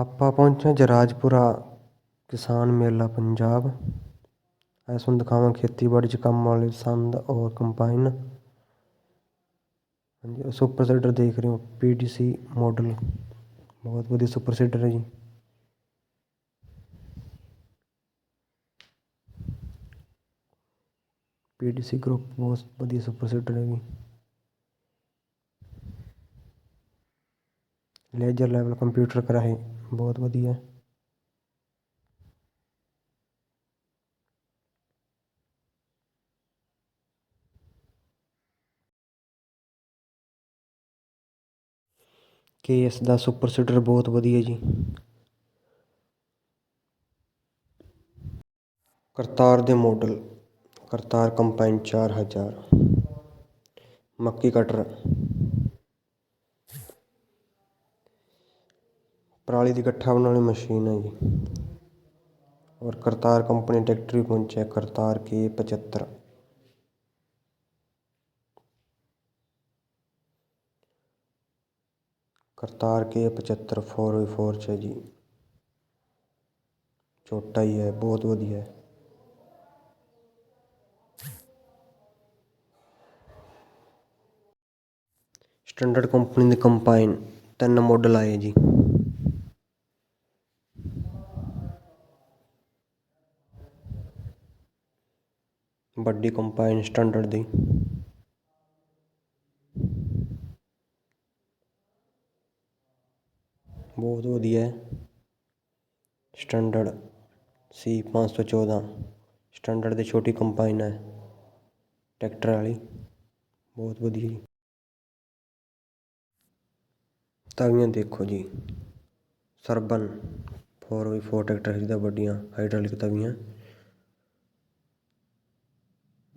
ਆਪਾਂ ਪਹੁੰਚੇ ਹਾਂ ਜਰਾਜਪੁਰਾ ਕਿਸਾਨ ਮੇਲਾ ਪੰਜਾਬ। ਇਸ ਤੁਹਾਨੂੰ ਦਿਖਾਵਾਂ ਖੇਤੀਬਾੜੀ 'ਚ ਕੰਮ ਵਾਲੇ ਸੰਦ ਔਰ ਕੰਬਾਈਨ। ਹਾਂਜੀ ਸੁਪਰ ਸੀਡਰ ਦੇਖ ਰਹੇ ਹੋ ਪੀ ਡੀ ਸੀ ਮਾਡਲ। ਬਹੁਤ ਵਧੀਆ ਸੁਪਰ ਸੀਡਰ ਹੈ ਜੀ। ਪੀ ਡੀ ਸੀ ਗਰੁੱਪ ਬਹੁਤ ਵਧੀਆ ਸੁਪਰ ਸੀਡਰ ਹੈ ਜੀ। ਲੇਜਰ ਲੈਵਲ ਕੰਪਿਊਟਰ ਕਰਾਏ ਬਹੁਤ ਵਧੀਆ। ਕੇ ਐਸ ਦਾ ਸੁਪਰ ਸੀਡਰ ਬਹੁਤ ਵਧੀਆ ਜੀ। ਕਰਤਾਰ ਦੇ ਮਾਡਲ, ਕਰਤਾਰ ਕੰਬਾਈਨ ਚਾਰ ਹਜ਼ਾਰ। ਮੱਕੀ ਕਟਰ। ਪਰਾਲੀ ਦੀ ਗੱਠਾ ਬਣਾਉਣ ਵਾਲੀ ਮਸ਼ੀਨ ਹੈ ਜੀ। ਔਰ ਕਰਤਾਰ ਕੰਪਨੀ ਟਰੈਕਟਰ ਵੀ ਪਹੁੰਚਿਆ ਕਰਤਾਰ ਕੇ ਪਚੱਤਰ। ਕਰਤਾਰ ਕੇ ਪਚੱਤਰ ਫੋਰ ਬਾਈ ਫੋਰ 'ਚ ਹੈ ਜੀ। ਛੋਟਾ ਹੀ ਹੈ, ਬਹੁਤ ਵਧੀਆ ਹੈ। ਸਟੈਂਡਰਡ ਕੰਪਨੀ ਦੇ ਕੰਬਾਈਨ ਤਿੰਨ ਮਾਡਲ ਆਏ ਵੱਡੀ ਕੰਬਾਈਨ ਸਟੈਂਡਰਡ ਦੀ। ਬਹੁਤ ਵਧੀਆ ਸਟੈਂਡਰਡ ਸੀ, ਪੰਜ ਸੌ ਚੌਦਾਂ। ਸਟੈਂਡਰਡ ਦੀ ਛੋਟੀ ਕੰਬਾਈਨ ਹੈ, ਟਰੈਕਟਰ ਵਾਲੀ। ਬਹੁਤ ਵਧੀਆ ਜੀ। ਤਵੀਆਂ ਦੇਖੋ ਜੀ, ਸਰਬਨ ਫੋਰ ਬਾਈ ਫੋਰ ਟਰੈਕਟਰ ਜਿਹਦਾ ਵੱਡੀਆਂ ਹਾਈਡ੍ਰੋਲਿਕ ਤਵੀਆਂ